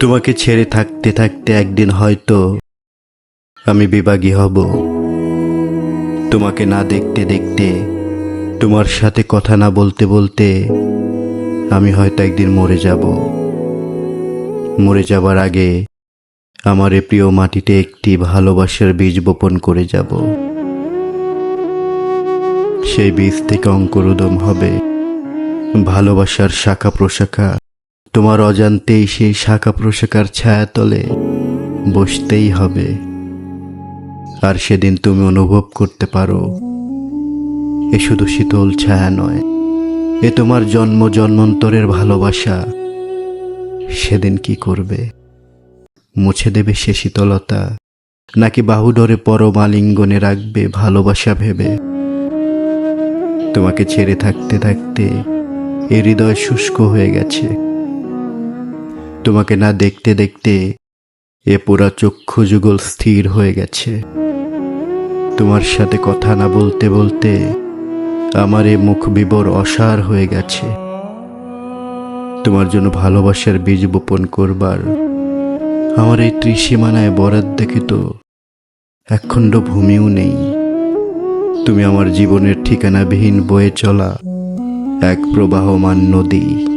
তোমাকে ছেড়ে থাকতে থাকতে একদিন হয়তো আমি বিভাগী হব। তোমাকে না দেখতে দেখতে, তোমার সাথে কথা না বলতে বলতে আমি হয়তো একদিন মরে যাব। মরে যাবার আগে আমার এ প্রিয় মাটিতে একটি ভালোবাসার বীজ বপন করে যাব। সেই বীজ থেকে অঙ্কুরোদম হবে। ভালোবাসার শাখা প্রশাখা, তোমার অজান্তেই সেই শাখা প্রশাখার ছায়াতলে বসতেই হবে। আর সেদিন তুমি অনুভব করতে পারো, এ শুধু শীতল ছায়া নয়, এ তোমার জন্ম জন্মান্তরের ভালোবাসা। সেদিন কি করবে? মুছে দেবে সে শীতলতা, নাকি বাহুডরে পরমালিঙ্গনে রাখবে ভালোবাসা ভেবে? তোমাকে ছেড়ে থাকতে থাকতে এ হৃদয় শুষ্ক হয়ে গেছে। তোমাকে না দেখতে দেখতে এ পুরা চক্ষু যুগল স্থির হয়ে গেছে। তোমার সাথে কথা না বলতে বলতে আমার এ মুখ বিবর অসার হয়ে গেছে। তোমার জন্য ভালোবাসার বীজ বপন করবার আমার এই ত্রিসীমানায় বরাদ দেখে তো একখণ্ড ভূমিও নেই। তুমি আমার জীবনের ঠিকানাবিহীন বয়ে চলা এক প্রবাহমান নদী।